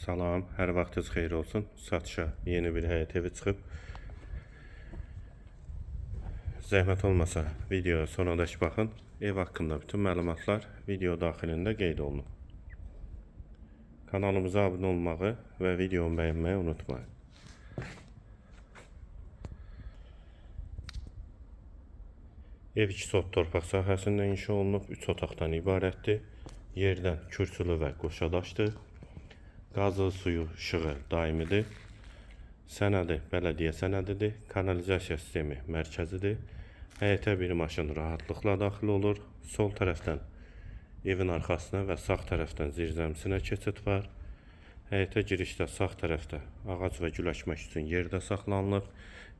Salam, hər vaxtınız xeyir olsun. Satışa yeni bir evi çıxıb. Zəhmət olmasa videoya sonadək baxın. Ev haqqında bütün məlumatlar video daxilində qeyd olunub. Kanalımıza abunə olmağı və videomu bəyənməyi unutmayın. Ev iki sot torpaq sahəsində inşa olunub, 3 otaqdan ibarətdir. Yerdən kürsülü və qoşadaşdır. Qazı, suyu, işığı daimidir. Sənədi bələdiyyə sənədidir. Kanalizasiya sistemi mərkəzidir. Həyətə bir maşın rahatlıqla daxil olur. Sol tərəfdən evin arxasına və sağ tərəfdən zirzəmisinə keçid var. Həyətə girişdə sağ tərəfdə ağac və gül əkmək üçün yerdə saxlanılıb.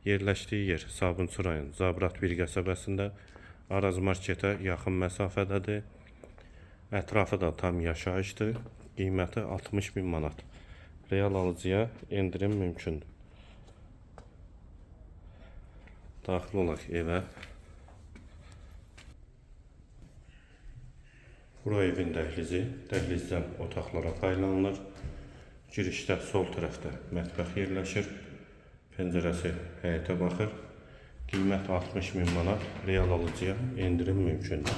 Yerləşdiyi yer Sabunçu rayon Zabrat bir qəsəbəsində Araz marketə yaxın məsafədədir. Ətrafı da tam yaşayışdır. Qiyməti 60 min manat. Real alıcıya endirim mümkündür. Daxil olaq evə. Bura evin dəhlizi. Dəhlizdən otaqlara paylanılır. Girişdə sol tərəfdə mətbəx yerləşir. Pəncərəsi həyətə baxır. Qiymət 60 min manat. Real alıcıya endirim mümkündür.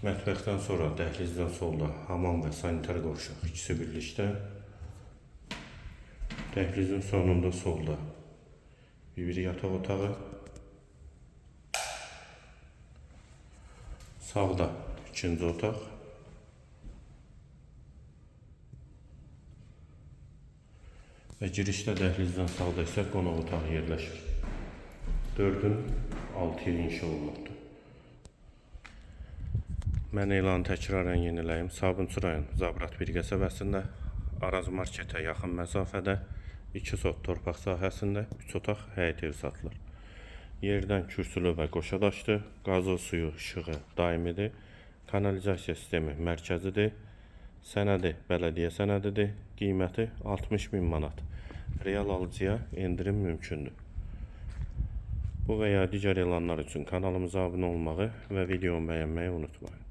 Mətbəxdən sonra dəhlizdən solda hamam və sanitar qovşaq ikisi birlikdə. Dəhlizin sonunda solda bir yataq otağı. Sağda ikinci otaq. Və girişdə dəhlizdən sağda isə qonaq otağı yerləşir. 4-ün 6 il inşa olunubdur. Mən elanı təkrarən yeniləyim. Sabunçu rayon Zabrat bir qəsəbəsində Araz marketə yaxın məsafədə 2 sot torpaq sahəsində 3 otaq həyət evi satılır. Yerdən kürsülü və qoşadaşdır. Qazı, suyu, işığı daimidir. Kanalizasiya sistemi mərkəzidir. Sənədi bələdiyyə sənədidir. Qiyməti 60 min manat. Real alıcıya endirim mümkündür. Bu və ya digər elanlar üçün kanalımıza abunə olmağı və videomu bəyənməyi unutmayın.